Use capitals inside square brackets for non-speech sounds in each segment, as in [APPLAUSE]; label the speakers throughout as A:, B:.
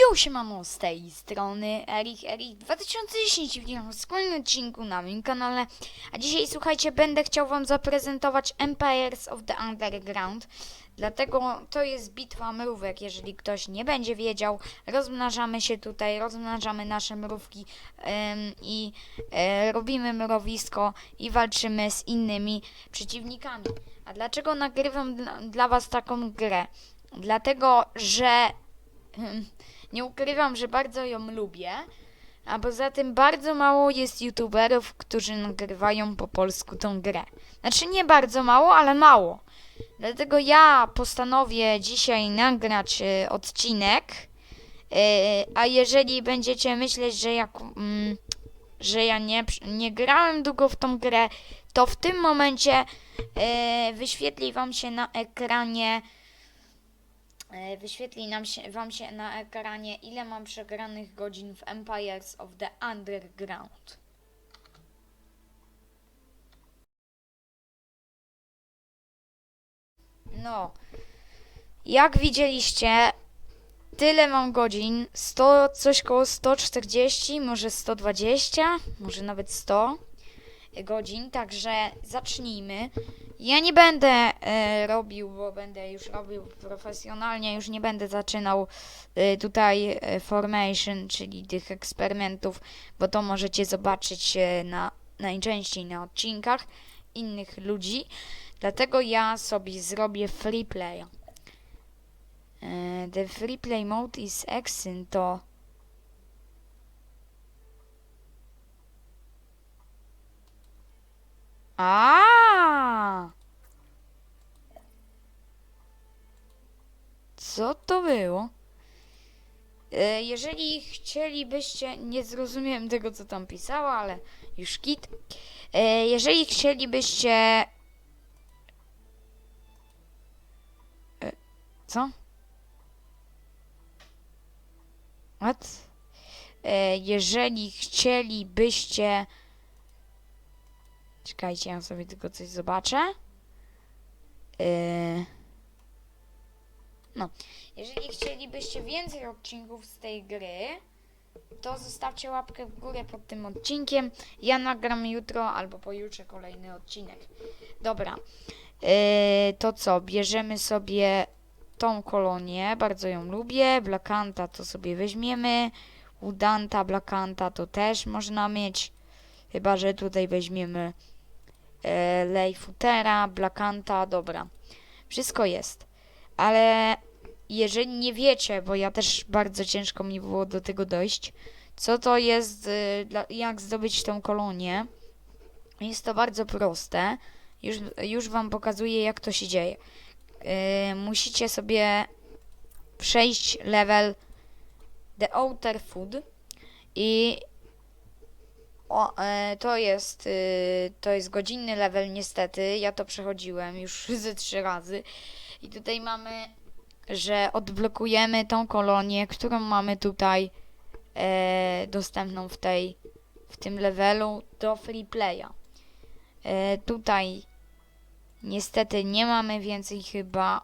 A: Już siemano z tej strony Erik Erik 2010 w kolejnym odcinku na moim kanale. A dzisiaj słuchajcie, będę chciał wam zaprezentować Empires of the Underground. Dlatego to jest bitwa mrówek, jeżeli ktoś nie będzie wiedział. Rozmnażamy się tutaj, rozmnażamy nasze mrówki i e, robimy mrowisko i walczymy z innymi przeciwnikami. A dlaczego nagrywam dla, dla was taką grę? Dlatego, że nie ukrywam, że bardzo ją lubię. A poza tym bardzo mało jest youtuberów, którzy nagrywają po polsku tą grę. Znaczy nie bardzo mało, ale mało. Dlatego ja postanowię dzisiaj nagrać e, odcinek. E, a jeżeli będziecie myśleć, że ja, mm, że ja nie, nie grałem długo w tą grę, to w tym momencie e, wyświetli wam się na ekranie wyświetli nam się, Wam się na ekranie, ile mam przegranych godzin w Empires of the Underground. No, jak widzieliście, tyle mam godzin, 100, coś koło 140, może 120, może nawet 100 godzin, także zacznijmy. Ja nie będę e, robił, bo będę już robił profesjonalnie, już nie będę zaczynał e, tutaj e, formation, czyli tych eksperymentów, bo to możecie zobaczyć na, najczęściej na odcinkach innych ludzi. Dlatego ja sobie zrobię free play. E, the free play mode is excellent to A! Co to było? E, Jeżeli chcielibyście, nie zrozumiałem tego, co tam pisała, ale już kit. E, Jeżeli chcielibyście. E, Co? What? Jeżeli chcielibyście. Czekajcie, ja sobie tylko coś zobaczę. Yy... No, jeżeli chcielibyście więcej odcinków z tej gry, to zostawcie łapkę w górę pod tym odcinkiem. Ja nagram jutro albo pojutrze kolejny odcinek. Dobra, yy, to co? Bierzemy sobie tą kolonię, bardzo ją lubię. Blakanta to sobie weźmiemy. Udanta, Blakanta to też można mieć. Chyba, że tutaj weźmiemy e, Leifutera, Blakanta, dobra. Wszystko jest. Ale jeżeli nie wiecie, bo ja też bardzo ciężko mi było do tego dojść, co to jest, y, jak zdobyć tą kolonię, jest to bardzo proste. Już, już wam pokazuję, jak to się dzieje. Y, musicie sobie przejść level The Outer Food i o, e, to jest, y, to jest godzinny level niestety. Ja to przechodziłem już [LAUGHS] ze trzy razy. I tutaj mamy, że odblokujemy tą kolonię, którą mamy tutaj e, dostępną w tej, w tym levelu do free playa. E, tutaj niestety nie mamy więcej chyba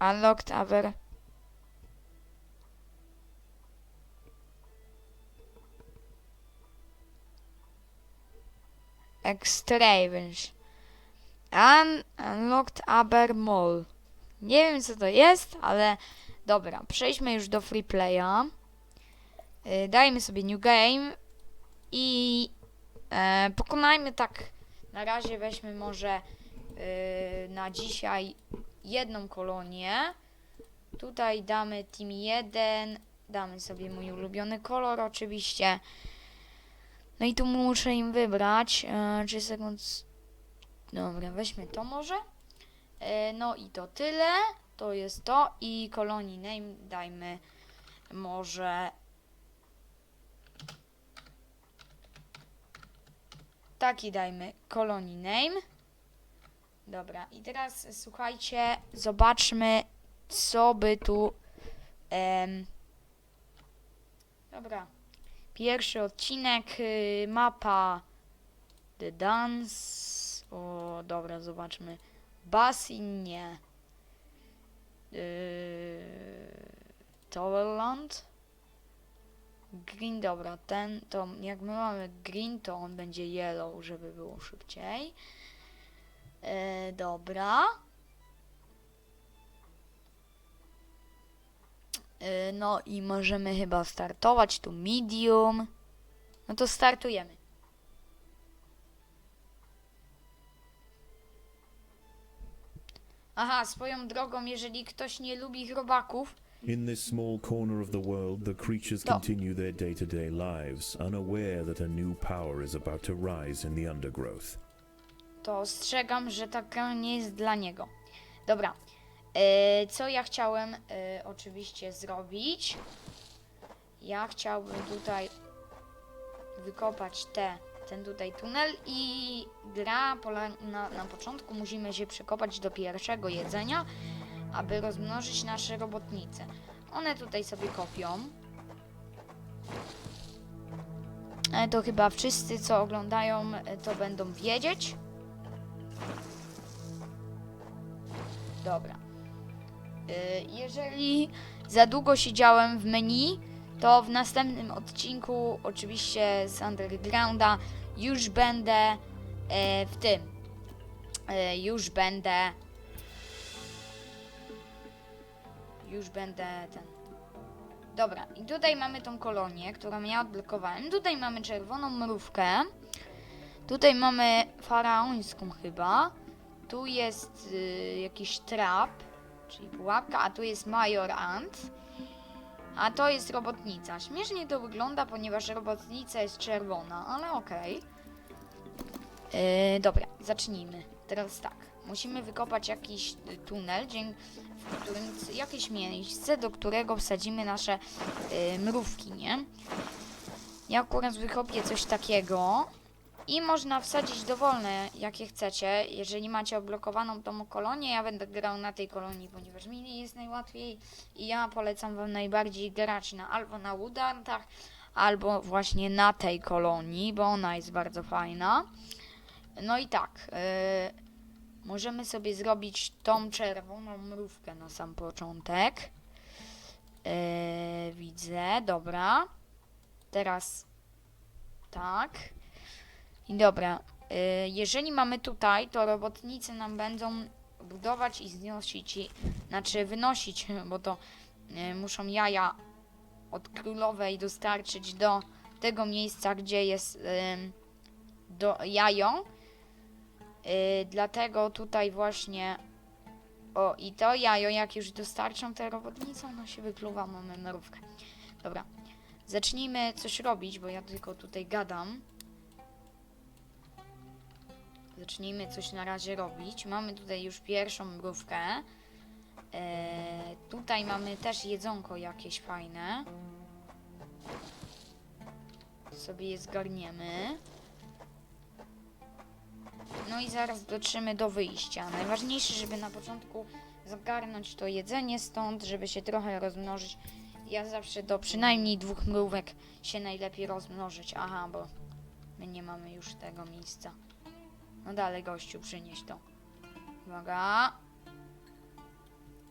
A: unlocked other Extravens. Un unlocked Aber Mall. Nie wiem co to jest, ale dobra, przejdźmy już do free playa. Yy, dajmy sobie new game i e, pokonajmy tak na razie weźmy może yy, na dzisiaj jedną kolonię. Tutaj damy team 1, damy sobie mój ulubiony kolor oczywiście. No i tu muszę im wybrać. E, 3 sekund. Dobra, weźmy to może. E, no i to tyle. To jest to. I kolonii name dajmy może. Taki dajmy kolonii name. Dobra, i teraz słuchajcie, zobaczmy, co by tu. Em, dobra. Pierwszy odcinek, y, mapa The Dance. O, dobra, zobaczmy. Basin nie. Y, Towerland. Green, dobra, ten to jak my mamy green, to on będzie yellow, żeby było szybciej. E, dobra. No i możemy chyba startować tu medium. No to startujemy. Aha, swoją drogą, jeżeli ktoś nie lubi robaków,
B: In this small corner of the world, the creatures
A: No.
B: continue their day to day lives, unaware that a new power is about to rise in the undergrowth.
A: to ostrzegam, że ta gra nie jest dla niego. Dobra. E, co ja chciałem e, oczywiście zrobić? Ja chciałbym tutaj wykopać te, ten tutaj tunel i gra na, na początku musimy się przekopać do pierwszego jedzenia, aby rozmnożyć nasze robotnice. One tutaj sobie kopią. E, to chyba wszyscy, co oglądają, e, to będą wiedzieć. Dobra. Y, Jeżeli za długo siedziałem w menu, to w następnym odcinku, oczywiście z Undergrounda, już będę e, w tym. E, już będę. Już będę ten. Dobra, i tutaj mamy tą kolonię, którą ja odblokowałem. Tutaj mamy czerwoną mrówkę. Tutaj mamy faraońską chyba. Tu jest y, jakiś trap, czyli pułapka, a tu jest Major Ant. A to jest robotnica. Śmiesznie to wygląda, ponieważ robotnica jest czerwona, ale okej. Yy, dobra, zacznijmy. Teraz tak. Musimy wykopać jakiś y, tunel, w którym jakieś miejsce, do którego wsadzimy nasze y, mrówki, nie? Ja akurat wykopię coś takiego. I można wsadzić dowolne, jakie chcecie. Jeżeli macie odblokowaną tą kolonię, ja będę grał na tej kolonii, ponieważ mi jest najłatwiej. I ja polecam wam najbardziej grać na albo na Woodantach, albo właśnie na tej kolonii, bo ona jest bardzo fajna. No i tak, yy, możemy sobie zrobić tą czerwoną mrówkę na sam początek. Yy, widzę, dobra. Teraz tak. I dobra, y, jeżeli mamy tutaj, to robotnicy nam będą budować i znosić, i, znaczy wynosić, [LAUGHS] bo to y, muszą jaja od królowej dostarczyć do tego miejsca, gdzie jest y, do jajo. Dlatego tutaj właśnie o i to jajo, jak już dostarczą te robotnice, ono się wykluwa, mamy mrówkę. Dobra, zacznijmy coś robić, bo ja tylko tutaj gadam. Zacznijmy coś na razie robić. Mamy tutaj już pierwszą mrówkę. Eee, tutaj mamy też jedzonko jakieś fajne. Sobie je zgarniemy. No i zaraz dotrzemy do wyjścia. Najważniejsze, żeby na początku zgarnąć to jedzenie stąd, żeby się trochę rozmnożyć. Ja zawsze do przynajmniej dwóch mrówek się najlepiej rozmnożyć. Aha, bo my nie mamy już tego miejsca. No dalej, gościu, przynieś to. Uwaga.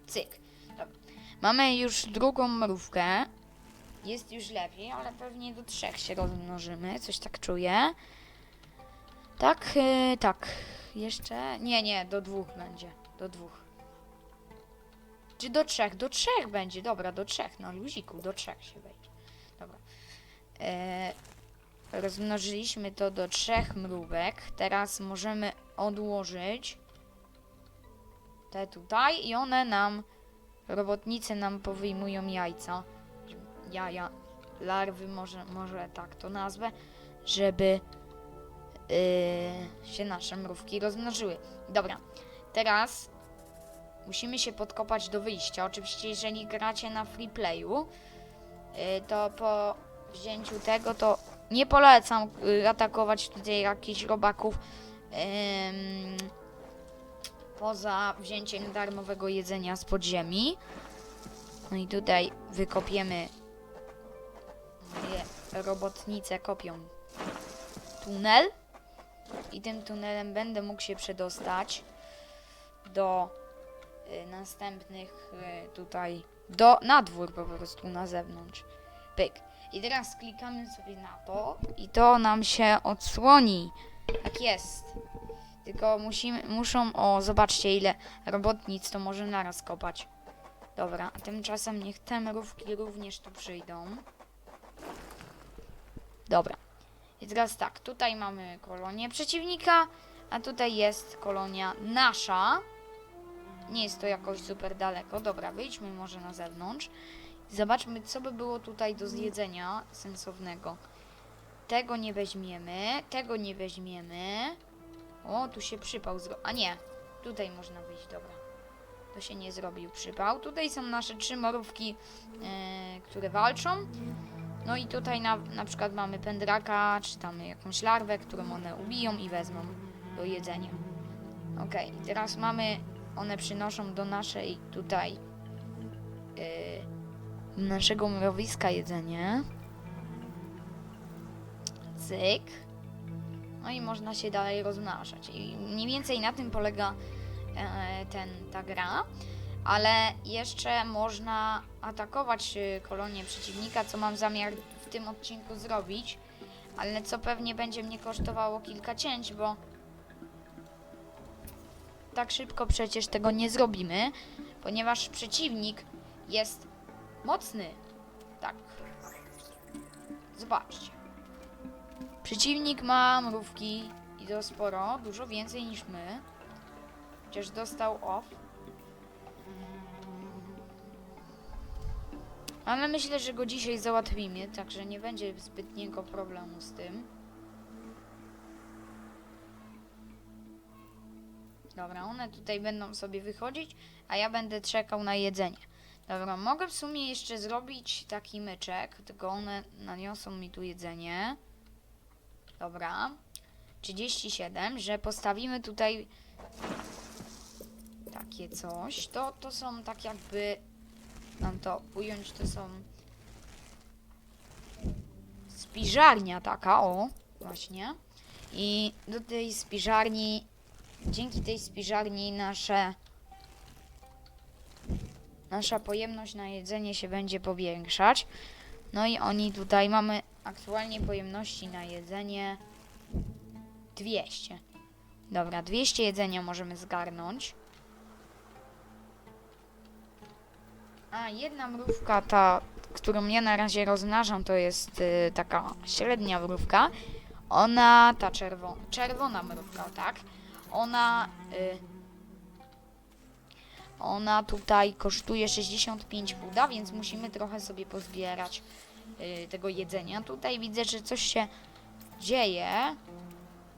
A: Cyk. Dobra. Mamy już drugą mrówkę. Jest już lepiej, ale pewnie do trzech się rozmnożymy. Coś tak czuję. Tak, yy, tak. Jeszcze? Nie, nie, do dwóch będzie. Do dwóch. Czy do trzech? Do trzech będzie. Dobra, do trzech. No luziku, do trzech się wejdzie. Dobra. E, rozmnożyliśmy to do trzech mrówek. Teraz możemy odłożyć te tutaj i one nam, robotnicy nam powyjmują jajca. Jaja, larwy, może, może tak to nazwę, żeby yy, się nasze mrówki rozmnożyły. Dobra, teraz musimy się podkopać do wyjścia. Oczywiście, jeżeli gracie na free playu, yy, to po wzięciu tego, to nie polecam y, atakować tutaj jakichś robaków ym, poza wzięciem darmowego jedzenia z podziemi. No i tutaj wykopiemy moje robotnice kopią tunel i tym tunelem będę mógł się przedostać do y, następnych y, tutaj do, na dwór po prostu, na zewnątrz. Pyk. I teraz klikamy sobie na to i to nam się odsłoni. Tak jest. Tylko musimy, muszą, o zobaczcie ile robotnic to może naraz kopać. Dobra, a tymczasem niech te mrówki również tu przyjdą. Dobra. I teraz tak, tutaj mamy kolonię przeciwnika, a tutaj jest kolonia nasza. Nie jest to jakoś super daleko. Dobra, wyjdźmy może na zewnątrz. Zobaczmy, co by było tutaj do zjedzenia sensownego. Tego nie weźmiemy, tego nie weźmiemy. O, tu się przypał zro... A nie, tutaj można wyjść, dobra. To się nie zrobił przypał. Tutaj są nasze trzy morówki, e, które walczą. No i tutaj na, na przykład mamy pędraka, czy tam jakąś larwę, którą one ubiją i wezmą do jedzenia. Okej, teraz mamy, one przynoszą do naszej tutaj yy, naszego mrowiska jedzenie. Cyk. No i można się dalej rozmnażać. I mniej więcej na tym polega e, ten, ta gra. Ale jeszcze można atakować y, kolonię przeciwnika, co mam zamiar w tym odcinku zrobić. Ale co pewnie będzie mnie kosztowało kilka cięć, bo tak szybko przecież tego nie zrobimy, ponieważ przeciwnik jest mocny. Tak. Zobaczcie. Przeciwnik ma mrówki i to sporo, dużo więcej niż my. Chociaż dostał off. Ale myślę, że go dzisiaj załatwimy, także nie będzie zbytniego problemu z tym. Dobra, one tutaj będą sobie wychodzić, a ja będę czekał na jedzenie. Dobra, mogę w sumie jeszcze zrobić taki myczek, tylko one naniosą mi tu jedzenie. Dobra. 37, że postawimy tutaj takie coś. To, to są tak jakby mam to ująć, to są spiżarnia taka, o, właśnie. I do tej spiżarni, dzięki tej spiżarni nasze nasza pojemność na jedzenie się będzie powiększać. No i oni tutaj mamy aktualnie pojemności na jedzenie 200. Dobra, 200 jedzenia możemy zgarnąć. A jedna mrówka, ta, którą ja na razie rozmnażam, to jest y, taka średnia mrówka. Ona, ta czerwona, czerwona mrówka, tak? Ona, y, ona tutaj kosztuje 65 puda, więc musimy trochę sobie pozbierać y, tego jedzenia. Tutaj widzę, że coś się dzieje.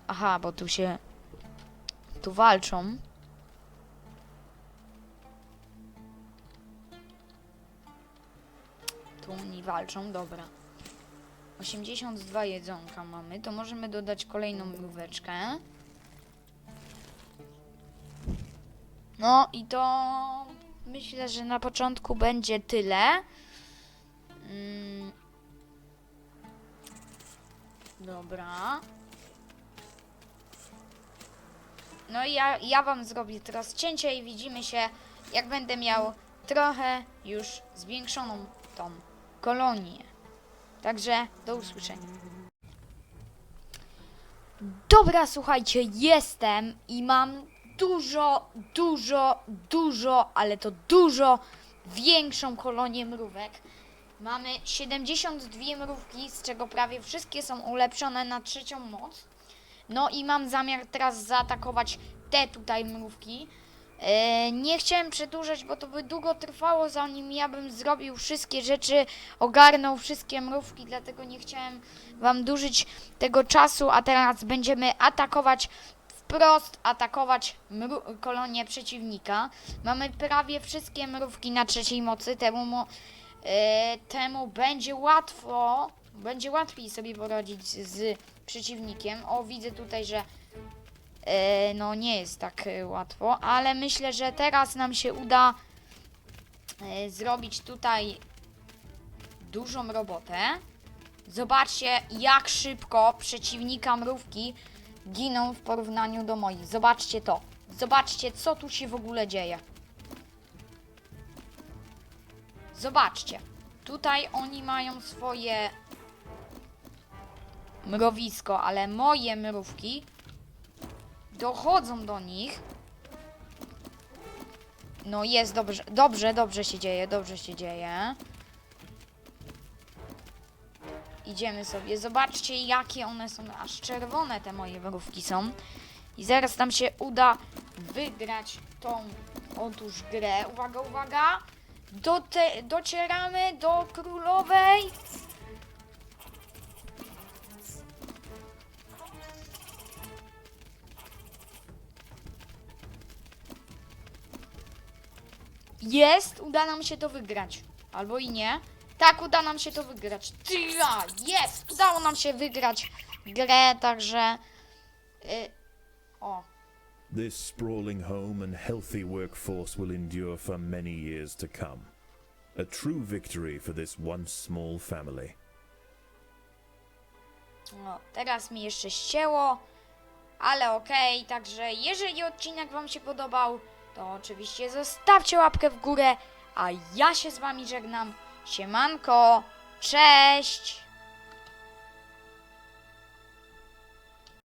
A: Aha, bo tu się, tu walczą. Tu oni walczą, dobra. 82 jedzonka mamy, to możemy dodać kolejną mróweczkę. No i to myślę, że na początku będzie tyle. Mm. Dobra. No i ja, ja wam zrobię teraz cięcie i widzimy się, jak będę miał trochę już zwiększoną tą kolonię. Także do usłyszenia. Dobra, słuchajcie, jestem i mam dużo, dużo, dużo, ale to dużo większą kolonię mrówek. Mamy 72 mrówki, z czego prawie wszystkie są ulepszone na trzecią moc. No i mam zamiar teraz zaatakować te tutaj mrówki. E, nie chciałem przedłużać, bo to by długo trwało, zanim ja bym zrobił wszystkie rzeczy, ogarnął wszystkie mrówki, dlatego nie chciałem wam dłużyć tego czasu, a teraz będziemy atakować wprost, atakować kolonię przeciwnika. Mamy prawie wszystkie mrówki na trzeciej mocy, temu, e, temu będzie łatwo, będzie łatwiej sobie poradzić z, przeciwnikiem. O, widzę tutaj, że E, no nie jest tak e, łatwo, ale myślę, że teraz nam się uda zrobić tutaj dużą robotę. Zobaczcie, jak szybko przeciwnika mrówki giną w porównaniu do moich. Zobaczcie to. Zobaczcie, co tu się w ogóle dzieje. Zobaczcie. Tutaj oni mają swoje mrowisko, ale moje mrówki dochodzą do nich. No jest dobrze, dobrze, dobrze się dzieje, dobrze się dzieje. Idziemy sobie, zobaczcie jakie one są, aż czerwone te moje mrówki są. I zaraz nam się uda wygrać tą otóż grę. Uwaga, uwaga! Do te, docieramy do królowej. Jest, uda nam się to wygrać. Albo i nie. Tak, uda nam się to wygrać. Tyra, jest! Udało nam się wygrać grę, także... Y, o,
B: This sprawling home and healthy workforce will endure for many years to come. A true victory for this once small family.
A: no, teraz mi jeszcze ścięło, ale okej, także jeżeli odcinek Wam się podobał, to oczywiście zostawcie łapkę w górę, a ja się z Wami żegnam. Siemanko, cześć!